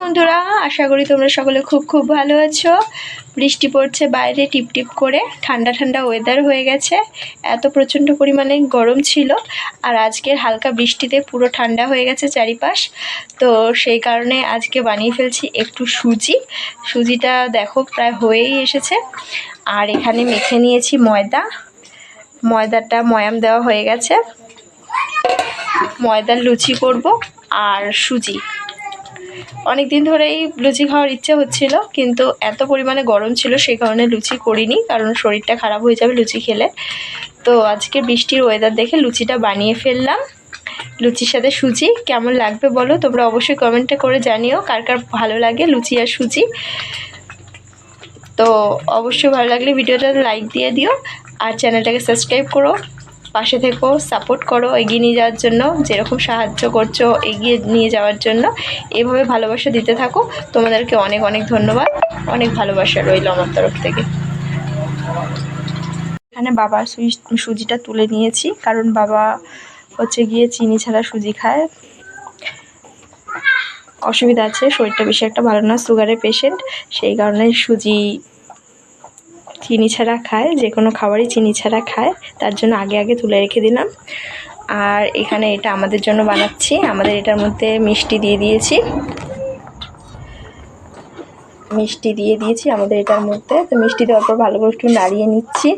বন্ধুরা, আশা করি তোমরা সকলে খুব খুব ভালো আছো। বৃষ্টি পড়ছে বাইরে, টিপ টিপ করে। ঠান্ডা ঠান্ডা ওয়েদার হয়ে গেছে। এত প্রচণ্ড পরিমাণে গরম ছিল। আর আজকের হালকা বৃষ্টিতে পুরো ঠান্ডা হয়ে গেছে চারিপাশ। তো সেই কারণে আজকে বানিয়ে ফেলছি একটু সুজি। সুজিটা দেখো, প্রায় হয়েই এসেছে। আর এখানে মেখে নিয়েছি ময়দা। ময়দাটা ময়াম দেওয়া হয়ে গেছে। ময়দার লুচি করব আর সুজি। অনেক দিন ধরেই লুচি খাওয়ার ইচ্ছে হচ্ছিল, কিন্তু এত পরিমাণে গরম ছিল সেই কারণে লুচি করিনি, কারণ শরীরটা খারাপ হয়ে যাবে লুচি খেলে। তো আজকে বৃষ্টির ওয়েদার দেখে লুচিটা বানিয়ে ফেললাম। লুচির সাথে সুজি, কেমন লাগবে বলো? তোমরা অবশ্যই কমেন্টে করে জানিও, কার কার ভালো লাগে লুচি আর সুজি। তো অবশ্যই ভালো লাগলে ভিডিওটা লাইক দিয়ে দিও, আর চ্যানেলটাকে সাবস্ক্রাইব করো। পাশে থেকো সাপোর্ট করো, এগিয়ে নিয়ে যাওয়ার জন্য, যেরকম সাহায্য করছ এগিয়ে নিয়ে যাওয়ার জন্য, এভাবে ভালোবাসা দিতে থাকো। তোমাদেরকে অনেক অনেক ধন্যবাদ। অনেক ভালোবাসা রইল আমার তরফ থেকে। এখানে বাবার সুজিটা তুলে নিয়েছি, কারণ বাবা হচ্ছে গিয়ে চিনি ছাড়া সুজি খায়। অসুবিধা আছে, শরীরটা বেশি একটা ভালো না সুগারের পেশেন্ট সেই কারণে সুজি চিনি ছাড়া খায়, যে কোনো খাবারই চিনি ছাড়া খায়, তার জন্য আগে আগে তুলে রেখে দিলাম। আর এখানে এটা আমাদের জন্য বানাচ্ছি। আমাদের এটার মধ্যে মিষ্টি দিয়ে দিয়েছি। মিষ্টি দিয়ে দিয়েছি আমাদের এটার মধ্যে। তো মিষ্টি দেওয়ার পর ভালো করে একটু নাড়িয়ে নিচ্ছি।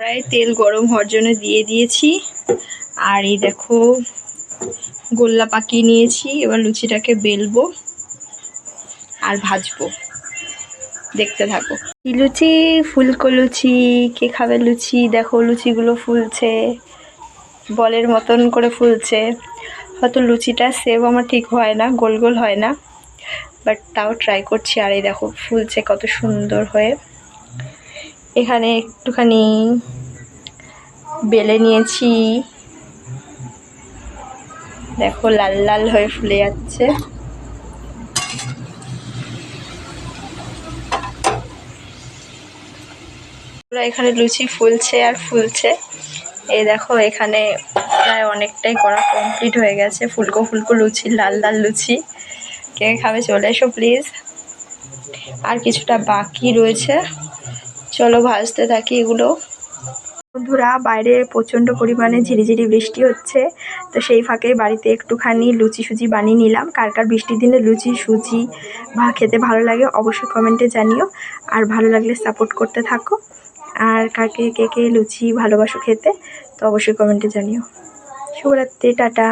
প্রায় তেল গরম হওয়ার জন্য দিয়ে দিয়েছি। আর এই দেখো গোল্লা পাকিয়ে নিয়েছি। এবার লুচিটাকে বেলবো। আর ভাজবো। দেখতে থাকো। লুচি? ফুলকো লুচি। কে খাবে লুচি? দেখো লুচিগুলো ফুলছে। বলের মতন করে ফুলছে। হয়তো লুচিটা সেভ আমার ঠিক হয় না, গোল গোল হয় না। বাট তাও ট্রাই করছি আর এই দেখো ফুলছে কত সুন্দর হয়ে। এখানে একটুখানি বেলে নিয়েছি। দেখো লাল লাল হয়ে ফুলে যাচ্ছে। পুরো এখানে লুচি ফুলছে আর ফুলছে। এই দেখো, এখানে প্রায় অনেকটাই করা কমপ্লিট হয়ে গেছে। ফুলকো ফুলকো লুচি, লাল লাল লুচি। কে খাবে চলে এসো প্লিজ আর কিছুটা বাকি রয়েছে। চলো ভাজতে থাকি এগুলো। বন্ধুরা, বাইরে প্রচণ্ড পরিমাণে ঝিরিঝিরি বৃষ্টি হচ্ছে। তো সেই ফাঁকে বাড়িতে একটুখানি লুচি সুজি বানিয়ে নিলাম। কার কার বৃষ্টির দিনে লুচি, সুজি বা খেতে ভালো লাগে অবশ্যই কমেন্টে জানিও। আর ভালো লাগলে সাপোর্ট করতে থাকো। আর কাকে কে কে লুচি ভালোবাসো খেতে তো অবশ্যই কমেন্টে জানিও। শুভরাত্রি টাটা।